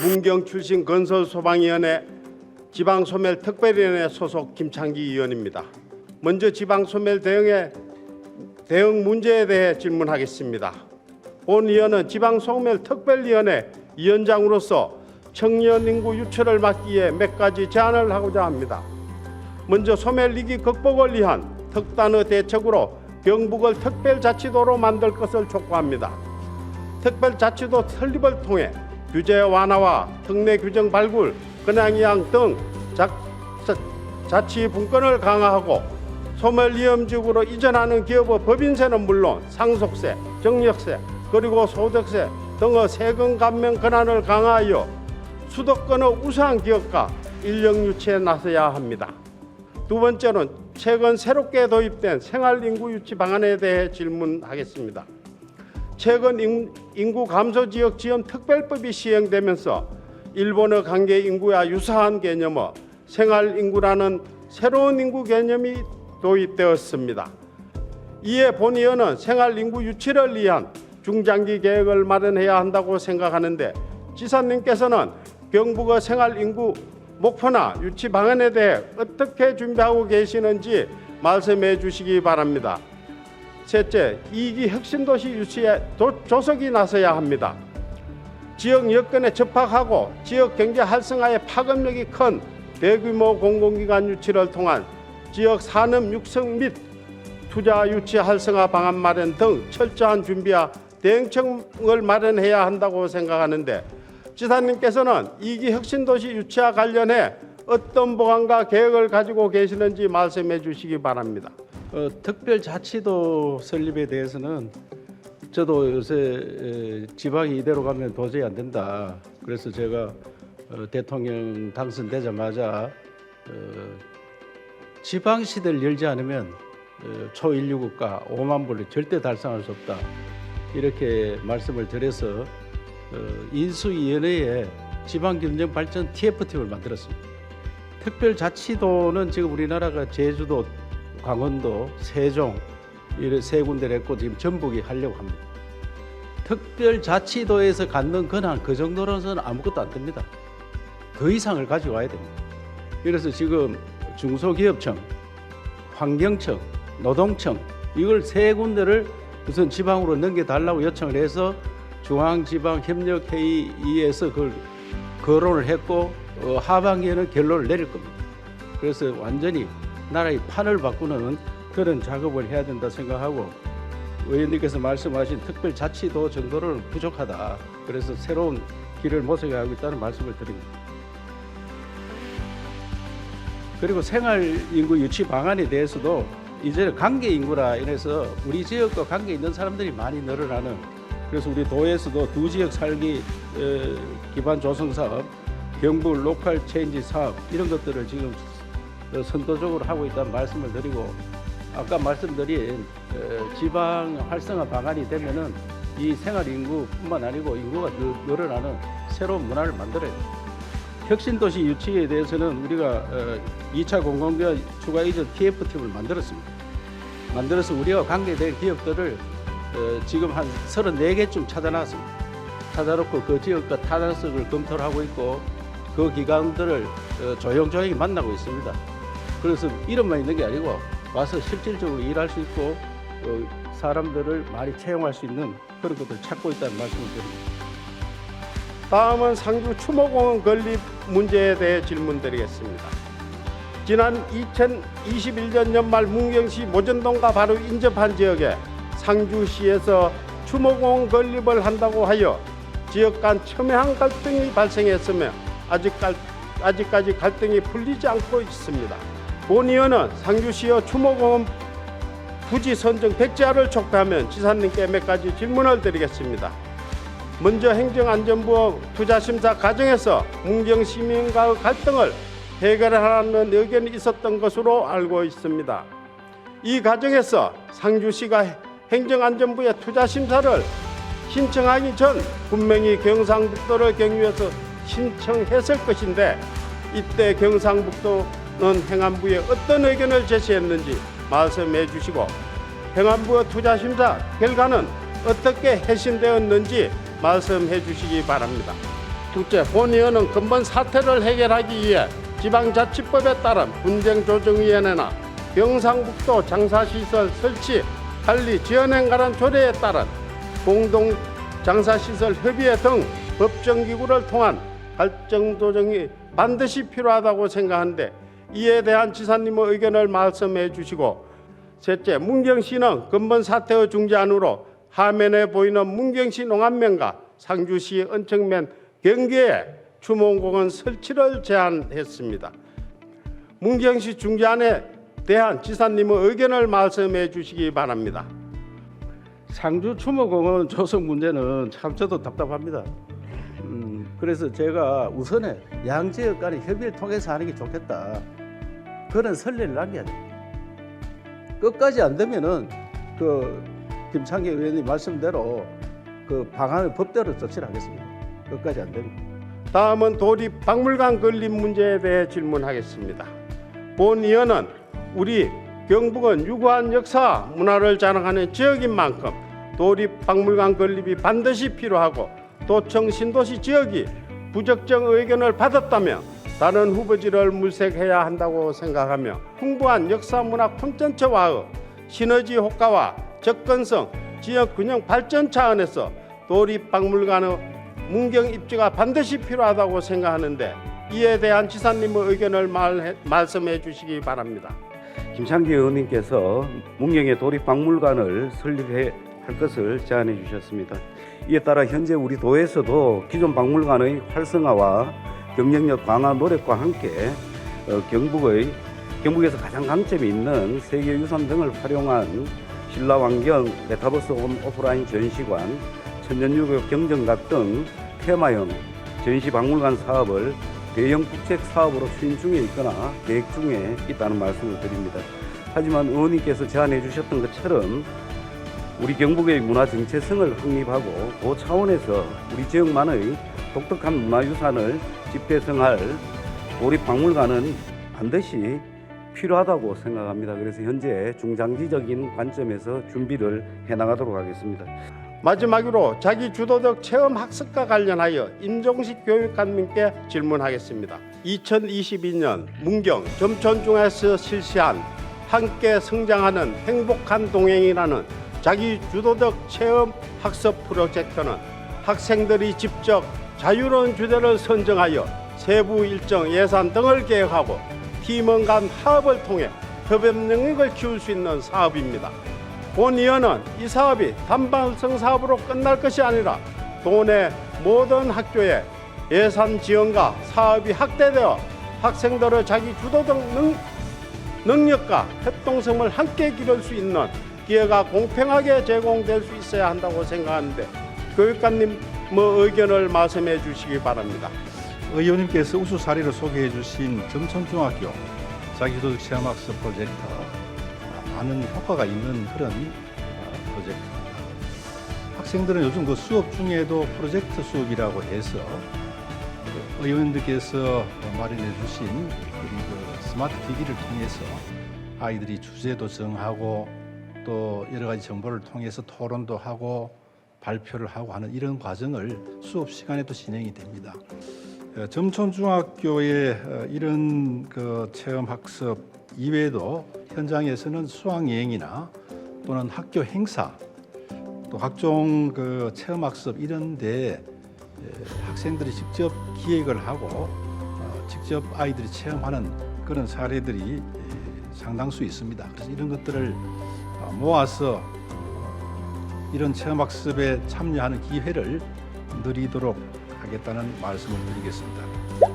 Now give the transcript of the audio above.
문경 출신 건설 소방위원회 지방 소멸 특별위원회 소속 김창기 의원입니다. 먼저 지방 소멸 대응에 대응 문제에 대해 질문하겠습니다. 본 의원은 지방 소멸 특별위원회 위원장으로서 청년 인구 유출을 막기 위해 몇 가지 제안을 하고자 합니다. 먼저 소멸 위기 극복을 위한 특단의 대책으로 경북을 특별자치도로 만들 것을 촉구합니다. 특별자치도 설립을 통해 규제 완화와 특례 규정 발굴, 근황이양 등 자, 자, 자치 분권을 강화하고 소멸 위험지역으로 이전하는 기업의 법인세는 물론 상속세, 정력세, 그리고 소득세 등의 세금 감면 권한을 강화하여 수도권의 우수한 기업과 인력 유치에 나서야 합니다. 두 번째는 최근 새롭게 도입된 생활인구 유치 방안에 대해 질문하겠습니다. 최근 인- 인구 감소 지역 지원 특별법이 시행되면서 일본의 관계 인구와 유사한 개념의 생활 인구라는 새로운 인구 개념이 도입되었습니다. 이에 본 의원은 생활 인구 유치를 위한 중장기 계획을 마련해야 한다고 생각하는데 지사님께서는 경북의 생활 인구 목표나 유치 방안에 대해 어떻게 준비하고 계시는지 말씀해 주시기 바랍니다. 셋째, 이기 혁신 도시 유치에 도- 조석이 나서야 합니다. 지역 여건에 접합하고 지역 경제 활성화에 파급력이 큰 대규모 공공기관 유치를 통한 지역 산업 육성 및 투자 유치 활성화 방안 마련 등 철저한 준비와 대응책을 마련해야 한다고 생각하는데 지사님께서는 이기 혁신도시 유치와 관련해 어떤 보완과 계획을 가지고 계시는지 말씀해 주시기 바랍니다. 어, 특별자치도 설립에 대해서는 저도 요새 에, 지방이 이대로 가면 도저히 안 된다. 그래서 제가 어, 대통령 당선되자마자 어, 지방시대를 열지 않으면 어, 초인류 국가 5만 불을 절대 달성할 수 없다. 이렇게 말씀을 드려서 어, 인수위원회에 지방경제발전 TF팀을 만들었습니다. 특별자치도는 지금 우리나라가 제주도, 강원도, 세종 이런 세 군데를 했고 지금 전북이 하려고 합니다. 특별자치도에서 갖는 권한 그 정도로서는 아무것도 안 됩니다. 그 이상을 가지고 와야 됩니다. 그래서 지금 중소기업청, 환경청, 노동청 이걸 세 군데를 우선 지방으로 넘겨달라고 요청을 해서 중앙지방협력회의에서 그걸 거론을 했고 어, 하반기에는 결론을 내릴 겁니다. 그래서 완전히 나라의 판을 바꾸는 그런 작업을 해야 된다 생각하고 의원님께서 말씀하신 특별자치도 정도는 부족하다. 그래서 새로운 길을 모색하고 있다는 말씀을 드립니다. 그리고 생활 인구 유치 방안에 대해서도 이제는 관계 인구라 인해서 우리 지역과 관계 있는 사람들이 많이 늘어나는 그래서 우리 도에서도 두 지역 살기 어, 기반 조성 사업, 경북 로컬 체인지 사업 이런 것들을 지금 어, 선도적으로 하고 있다는 말씀을 드리고 아까 말씀드린 어, 지방 활성화 방안이 되면은 이 생활 인구뿐만 아니고 인구가 늘- 늘어나는 새로운 문화를 만들어야 돼요. 혁신도시 유치에 대해서는 우리가 어, 2차 공공기업 추가 이전 TF팀을 만들었습니다. 만들어서 우리와 관계된 기업들을 어, 지금 한 34개쯤 찾아놨습니다. 찾아놓고 그 지역과 타당성을 검토를 하고 있고 그 기관들을 어, 조용조용히 만나고 있습니다. 그래서 이름만 있는 게 아니고 와서 실질적으로 일할 수 있고 어, 사람들을 많이 채용할 수 있는 그런 것들을 찾고 있다는 말씀을 드립니다. 다음은 상주 추모공원 건립 문제에 대해 질문드리겠습니다. 지난 2021년 연말 문경시 모전동과 바로 인접한 지역에 상주시에서 추모공원 건립을 한다고 하여 지역 간 첨예한 갈등이 발생했으며 아직까지 갈등이 풀리지 않고 있습니다. 본 의원은 상주시의 추모공원 부지 선정 백지화를 촉구하면 지사님께 몇 가지 질문을 드리겠습니다. 먼저 행정안전부 투자심사 과정에서 문경 시민과의 갈등을 해결하라는 의견이 있었던 것으로 알고 있습니다. 이 과정에서 상주시가 행정안전부의 투자심사를 신청하기 전 분명히 경상북도를 경유해서 신청했을 것인데 이때 경상북도는 행안부에 어떤 의견을 제시했는지 말씀해 주시고 행안부의 투자심사 결과는 어떻게 해신되었는지 말씀해 주시기 바랍니다. 둘째, 본의원은 근본 사태를 해결하기 위해 지방자치법에 따른 분쟁조정위원회나 경상북도 장사시설 설치, 관리, 지원행 관한 조례에 따른 공동 장사시설 협의회 등 법정기구를 통한 갈등 조정이 반드시 필요하다고 생각하는데 이에 대한 지사님의 의견을 말씀해 주시고 셋째, 문경시는 근본 사태의 중재안으로 화면에 보이는 문경시 농안면과 상주시 은청면 경계에 추모공원 설치를 제안했습니다. 문경시 중재안에 대한 지사님의 의견을 말씀해 주시기 바랍니다. 상주 추모공원 조성 문제는 참 저도 답답합니다. 음, 그래서 제가 우선에 양 지역 간의 협의를 통해서 하는 게 좋겠다. 그런 선례를 남겨야 돼. 끝까지 안 되면은 그 김창기 의원님 말씀대로 그 방안을 법대로 조치를 하겠습니다. 끝까지 안 되면. 다음은 도립 박물관 건립 문제에 대해 질문하겠습니다. 본 의원은 우리 경북은 유구한 역사 문화를 자랑하는 지역인 만큼 도립 박물관 건립이 반드시 필요하고 도청 신도시 지역이 부적정 의견을 받았다면 다른 후보지를 물색해야 한다고 생각하며 풍부한 역사 문화 콘텐츠와의 시너지 효과와 접근성, 지역 균형 발전 차원에서 도립 박물관의 문경 입지가 반드시 필요하다고 생각하는데 이에 대한 지사님의 의견을 말, 말씀해 주시기 바랍니다. 김창기 의원님께서 문경의 도립박물관을 설립해 할 것을 제안해 주셨습니다. 이에 따라 현재 우리 도에서도 기존 박물관의 활성화와 경쟁력 강화 노력과 함께 어, 경북의 경북에서 가장 강점이 있는 세계 유산 등을 활용한 신라환경 메타버스 온 오프라인 전시관, 천년유교 경정각 등 테마형 전시 박물관 사업을 대형 국책 사업으로 추진 중에 있거나 계획 중에 있다는 말씀을 드립니다. 하지만 의원님께서 제안해 주셨던 것처럼 우리 경북의 문화 정체성을 확립하고 그 차원에서 우리 지역만의 독특한 문화유산을 집대성할 도립박물관은 반드시 필요하다고 생각합니다. 그래서 현재 중장기적인 관점에서 준비를 해나가도록 하겠습니다. 마지막으로 자기 주도적 체험 학습과 관련하여 임종식 교육감님께 질문하겠습니다. 2022년 문경 점촌중에서 실시한 함께 성장하는 행복한 동행이라는 자기 주도적 체험 학습 프로젝트는 학생들이 직접 자유로운 주제를 선정하여 세부 일정 예산 등을 계획하고 팀원 간 화합을 통해 협업 능력을 키울 수 있는 사업입니다. 본 의원은 이 사업이 단발성 사업으로 끝날 것이 아니라 도내 모든 학교에 예산 지원과 사업이 확대되어 학생들의 자기 주도적 능, 능력과 협동성을 함께 기를 수 있는 기회가 공평하게 제공될 수 있어야 한다고 생각하는데 교육감님 뭐 의견을 말씀해 주시기 바랍니다. 의원님께서 우수 사례를 소개해 주신 점촌중학교 자기도덕 체험학습 프로젝트 많은 효과가 있는 그런 어, 프로젝트입니다. 학생들은 요즘 그 수업 중에도 프로젝트 수업이라고 해서 그 의원님께서 마련해 주신 우리 그 스마트 기기를 통해서 아이들이 주제도 정하고 또 여러 가지 정보를 통해서 토론도 하고 발표를 하고 하는 이런 과정을 수업 시간에도 진행이 됩니다. 어, 점촌중학교의 어, 이런 그 체험 학습 이외에도 현장에서는 수학 여행이나 또는 학교 행사 또 각종 그 체험 학습 이런 데 학생들이 직접 기획을 하고 어, 직접 아이들이 체험하는 그런 사례들이 예, 상당수 있습니다. 그래서 이런 것들을 어, 모아서 어, 이런 체험 학습에 참여하는 기회를 누리도록 하겠다는 말씀을 드리겠습니다.